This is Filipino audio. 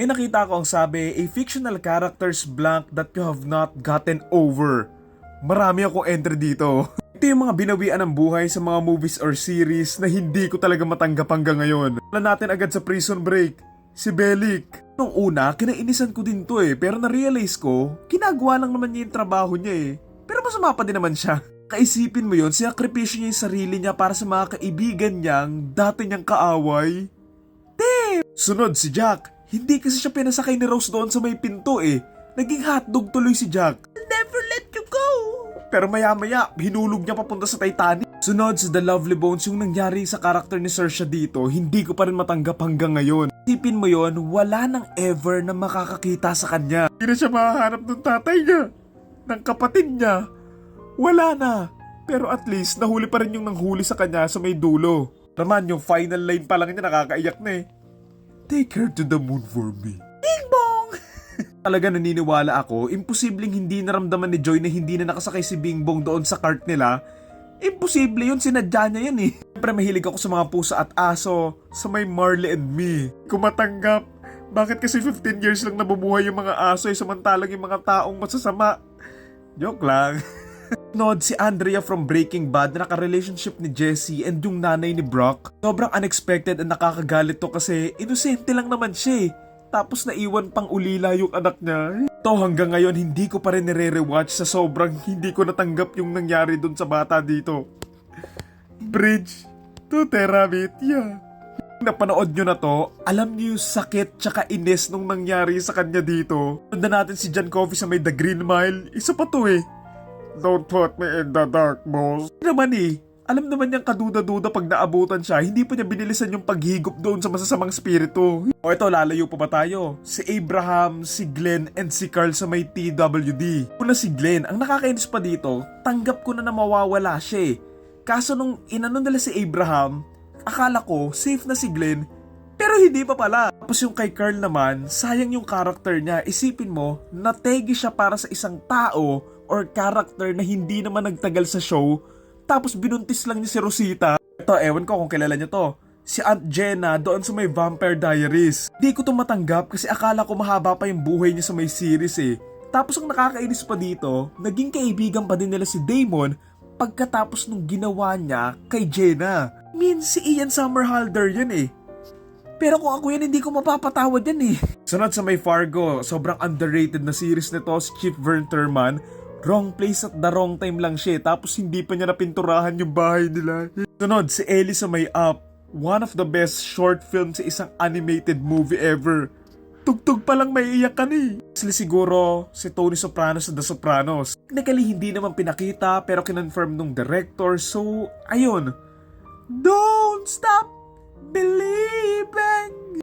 May nakita ko ang sabi, a fictional character's blank that you have not gotten over. Marami akong entry dito. Ito yung mga binawian ng buhay sa mga movies or series na hindi ko talaga matanggap hanggang ngayon. Wala natin agad sa prison break. Si Belik. Nung una, kinainisan ko din to eh. Pero na-realize ko, ginagawa lang naman niya yung trabaho niya eh. Pero masama pa din naman siya. Kaisipin mo yun, sinakripisyo niya yung sarili niya para sa mga kaibigan niyang dati niyang kaaway. Damn! Sunod si Jack. Hindi kasi siya pinasakay ni Rose doon sa may pinto eh. Naging hotdog tuloy si Jack. Never let you go! Pero maya-maya, hinulog niya papunta sa Titanic. Sunod sa The Lovely Bones yung nangyari sa karakter ni Saoirse dito, hindi ko pa rin matanggap hanggang ngayon. Isipin mo yon, wala nang ever na makakakita sa kanya. Hindi na siya mahahanap ng tatay niya, ng kapatid niya. Wala na. Pero at least, nahuli pa rin yung nanghuli sa kanya sa may dulo. Naman, yung final line pa lang niya nakakaiyak na eh. Take her to the moon for me. Ding bong! Talaga naniniwala ako, imposibleng hindi naramdaman ni Joy na hindi na nakasakay si Bing Bong doon sa cart nila. Imposible yun, sinadya niya yan eh. Siyempre mahilig ako sa mga pusa at aso, sa may Marley and me. Kumatanggap, bakit kasi 15 years lang nabubuhay yung mga aso eh, samantalang yung mga taong masasama. Joke lang. Nod si Andrea from Breaking Bad na naka-relationship ni Jesse and yung nanay ni Brock. Sobrang unexpected at nakakagalit to kasi inosente lang naman siya eh. Tapos naiwan pang ulila yung anak niya. To hanggang ngayon hindi ko pa rin nire-rewatch sa sobrang hindi ko natanggap yung nangyari dun sa bata dito. Bridge to Terabithia. Napanood nyo na to, alam niyo yung sakit tsaka inis nung nangyari sa kanya dito. Tanda natin si John Coffey sa may The Green Mile, isa pa to eh. Don't put me in the dark, boss. Hindi naman eh. Alam naman niyang kaduda-duda pag naabutan siya, hindi pa niya binilisan yung paghigop doon sa masasamang spirito. O ito, lalayo pa ba tayo? Si Abraham, si Glenn, and si Carl sa may TWD. Una si Glenn, ang nakakainis pa dito, tanggap ko na na mawawala siya eh. Kaso nung inano nila si Abraham, akala ko safe na si Glenn, pero hindi pa pala. Tapos yung kay Carl naman, sayang yung character niya. Isipin mo, nategi siya para sa isang tao or character na hindi naman nagtagal sa show, tapos binuntis lang niya si Rosita. Ito, ewan ko kung kilala niyo to. Si Aunt Jenna doon sa may Vampire Diaries. Di ko to matanggap kasi akala ko mahaba pa yung buhay niya sa may series eh. Tapos ang nakakainis pa dito, naging kaibigan pa din nila si Damon pagkatapos nung ginawa niya kay Jenna. Mean si Ian Somerhalder yan eh. Pero kung ako yan, hindi ko mapapatawad yan eh. Sunod sa may Fargo, sobrang underrated na series nito si Chief Vern Thurman. Wrong place at the wrong time lang siya eh, tapos hindi pa niya napinturahan yung bahay nila. Sunod, si Ellie sa may Up. One of the best short film sa isang animated movie ever. Tugtog pa lang may iyak ka ni. Sila siguro si Tony Soprano sa The Sopranos. Technically hindi naman pinakita pero kinonfirm nung director so ayun. Don't stop believing